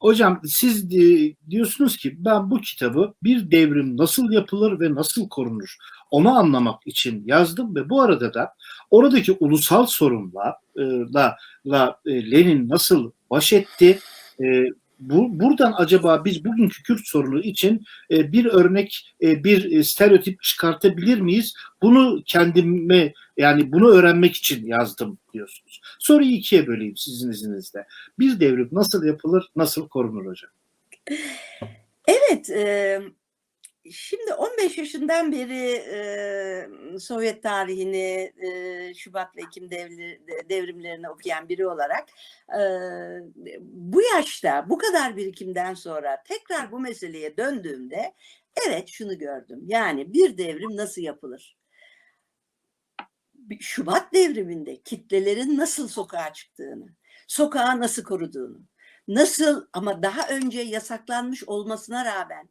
Hocam siz di- diyorsunuz ki ben bu kitabı bir devrim nasıl yapılır ve nasıl korunur? Onu anlamak için yazdım ve bu arada da oradaki ulusal sorunla e, la, la, e, Lenin nasıl baş etti e, bu, buradan acaba biz bugünkü Kürt sorunu için e, bir örnek, e, bir e, stereotip çıkartabilir miyiz? Bunu kendime yani bunu öğrenmek için yazdım diyorsunuz. Soruyu ikiye böleyim sizin izninizle. Bir devrim nasıl yapılır, nasıl korunur hocam? Evet, e, şimdi 15 yaşından beri e, Sovyet tarihini, e, Şubat ve Ekim devri, devrimlerini okuyan biri olarak e, bu yaşta, bu kadar birikimden sonra tekrar bu meseleye döndüğümde evet şunu gördüm. Yani bir devrim nasıl yapılır? Şubat devriminde kitlelerin nasıl sokağa çıktığını, sokağı nasıl koruduğunu, nasıl ama daha önce yasaklanmış olmasına rağmen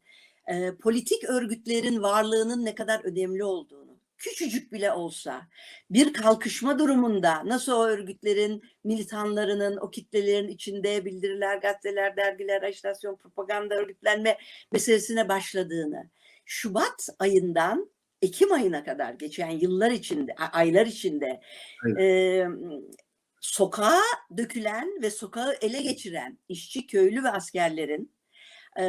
e, politik örgütlerin varlığının ne kadar önemli olduğunu, küçücük bile olsa bir kalkışma durumunda nasıl o örgütlerin militanlarının, o kitlelerin içinde bildiriler, gazeteler, dergiler, ajitasyon, propaganda örgütlenme meselesine başladığını, Şubat ayından Ekim ayına kadar geçen yıllar içinde, aylar içinde Evet. e, sokağa dökülen ve sokağı ele geçiren işçi, köylü ve askerlerin e,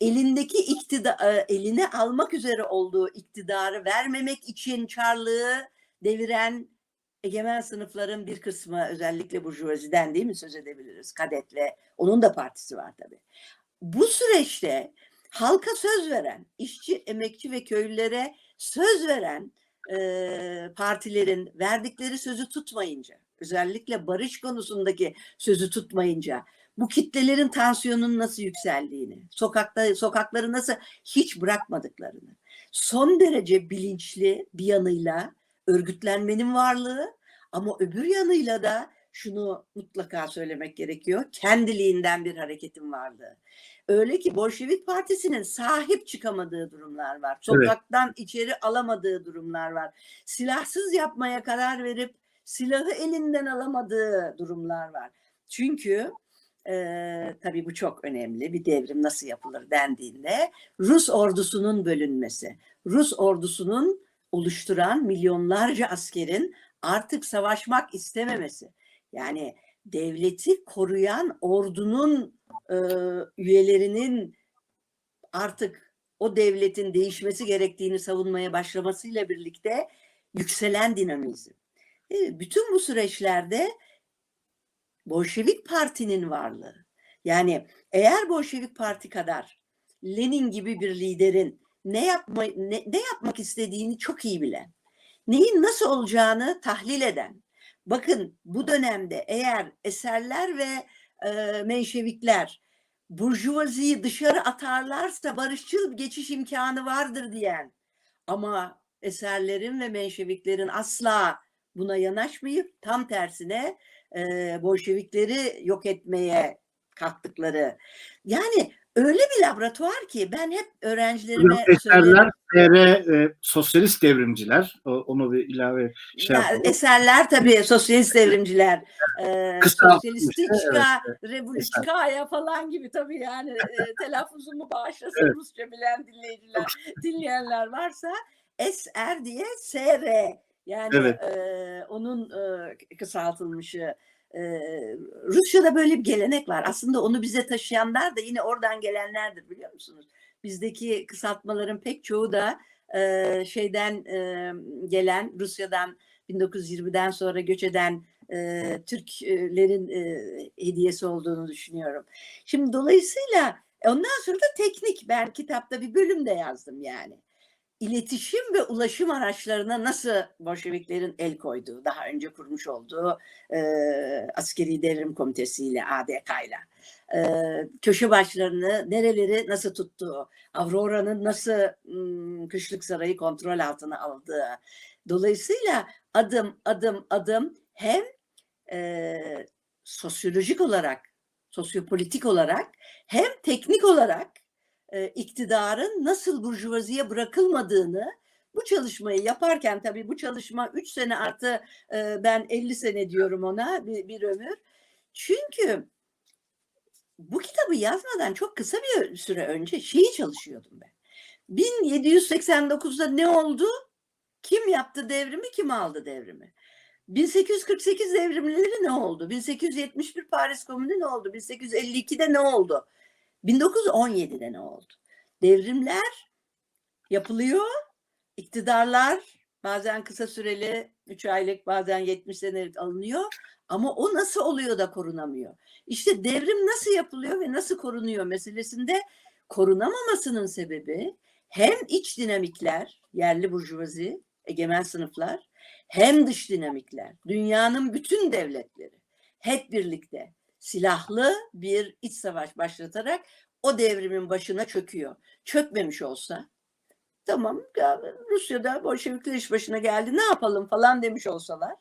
elindeki iktidar, eline almak üzere olduğu iktidarı vermemek için Çarlığı deviren egemen sınıfların bir kısmı özellikle burjuvaziden değil mi söz edebiliriz? Kadet ve onun da partisi var tabii. Bu süreçte halka söz veren, işçi, emekçi ve köylülere söz veren e, partilerin verdikleri sözü tutmayınca, özellikle barış konusundaki sözü tutmayınca, bu kitlelerin tansiyonunun nasıl yükseldiğini, sokakta sokakları nasıl hiç bırakmadıklarını, son derece bilinçli bir yanıyla örgütlenmenin varlığı ama öbür yanıyla da şunu mutlaka söylemek gerekiyor. Kendiliğinden bir hareketin varlığı. Öyle ki Bolşevik Partisi'nin sahip çıkamadığı durumlar var. Sokaktan içeri alamadığı durumlar var. Silahsız yapmaya karar verip silahı elinden alamadığı durumlar var. Çünkü e, tabii bu çok önemli. Bir devrim nasıl yapılır dendiğinde Rus ordusunun bölünmesi, Rus ordusunun oluşturan milyonlarca askerin artık savaşmak istememesi. Yani devleti koruyan ordunun e, üyelerinin artık o devletin değişmesi gerektiğini savunmaya başlamasıyla birlikte yükselen dinamizm. E, bütün bu süreçlerde Bolşevik Parti'nin varlığı. Yani eğer Bolşevik Parti kadar Lenin gibi bir liderin ne yapma ne, ne yapmak istediğini çok iyi bilen, neyin nasıl olacağını tahlil eden. Bakın bu dönemde eğer eserler ve e, menşevikler burjuvaziyi dışarı atarlarsa barışçıl bir geçiş imkanı vardır diyen ama eserlerin ve menşeviklerin asla buna yanaşmayıp tam tersine e, Bolşevikleri yok etmeye kalktıkları. Yani öyle bir laboratuvar ki ben hep öğrencilerime eserler, TR, e, sosyalist devrimciler, o- onu bir ilave şey Ya, yapalım. eserler tabii sosyalist devrimciler. E, sosyalistiçka, revoluçkaya falan gibi tabii yani e, telaffuzumu bağışlasın Evet. Rusça bilen dinleyiciler, dinleyenler varsa SR diye SR yani Evet. e, onun e, kısaltılmışı. E, Rusya'da böyle bir gelenek var. Aslında onu bize taşıyanlar da yine oradan gelenlerdir biliyor musunuz? Bizdeki kısaltmaların pek çoğu da e, şeyden e, gelen Rusya'dan 1920'den sonra göç eden e, Türklerin e, hediyesi olduğunu düşünüyorum. Şimdi dolayısıyla ondan sonra da teknik ben kitapta bir bölüm de yazdım yani. İletişim ve ulaşım araçlarına nasıl Bolşeviklerin el koyduğu, daha önce kurmuş olduğu e, Askeri Devrim Komitesi ile ADK ile e, köşe başlarını nereleri nasıl tuttuğu, Aurora'nın nasıl m, Kışlık Sarayı kontrol altına aldığı. Dolayısıyla adım adım adım hem e, sosyolojik olarak, sosyopolitik olarak hem teknik olarak e, iktidarın nasıl burjuvaziye bırakılmadığını bu çalışmayı yaparken tabii bu çalışma 3 sene artı e, ben 50 sene diyorum ona bir, bir ömür. Çünkü bu kitabı yazmadan çok kısa bir süre önce şeyi çalışıyordum ben. 1789'da ne oldu? Kim yaptı devrimi, kim aldı devrimi? 1848 devrimleri ne oldu? 1871 Paris Komünü ne oldu? 1852'de ne oldu? 1917'de ne oldu? Devrimler yapılıyor, iktidarlar bazen kısa süreli 3 aylık bazen 70 senelik alınıyor ama o nasıl oluyor da korunamıyor? İşte devrim nasıl yapılıyor ve nasıl korunuyor meselesinde korunamamasının sebebi hem iç dinamikler, yerli burjuvazi, egemen sınıflar hem dış dinamikler, dünyanın bütün devletleri hep birlikte silahlı bir iç savaş başlatarak o devrimin başına çöküyor. Çökmemiş olsa tamam ya Rusya'da Bolşevikler iş başına geldi ne yapalım falan demiş olsalar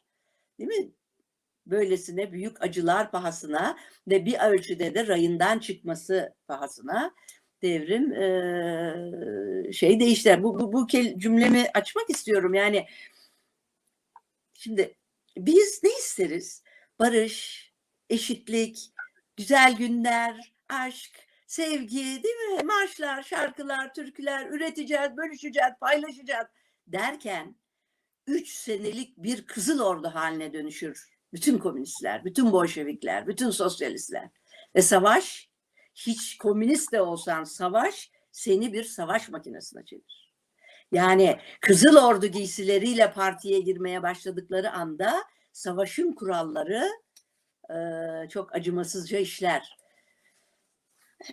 değil mi? Böylesine büyük acılar pahasına ve bir ölçüde de rayından çıkması pahasına devrim eee, şey değişti. Bu, bu, bu cümlemi açmak istiyorum. Yani şimdi biz ne isteriz? Barış, eşitlik, güzel günler, aşk, sevgi değil mi? Marşlar, şarkılar, türküler üreteceğiz, bölüşeceğiz, paylaşacağız derken üç senelik bir kızıl ordu haline dönüşür. Bütün komünistler, bütün bolşevikler, bütün sosyalistler. Ve savaş, hiç komünist de olsan savaş seni bir savaş makinesine çevirir. Yani kızıl ordu giysileriyle partiye girmeye başladıkları anda savaşın kuralları çok acımasızca işler.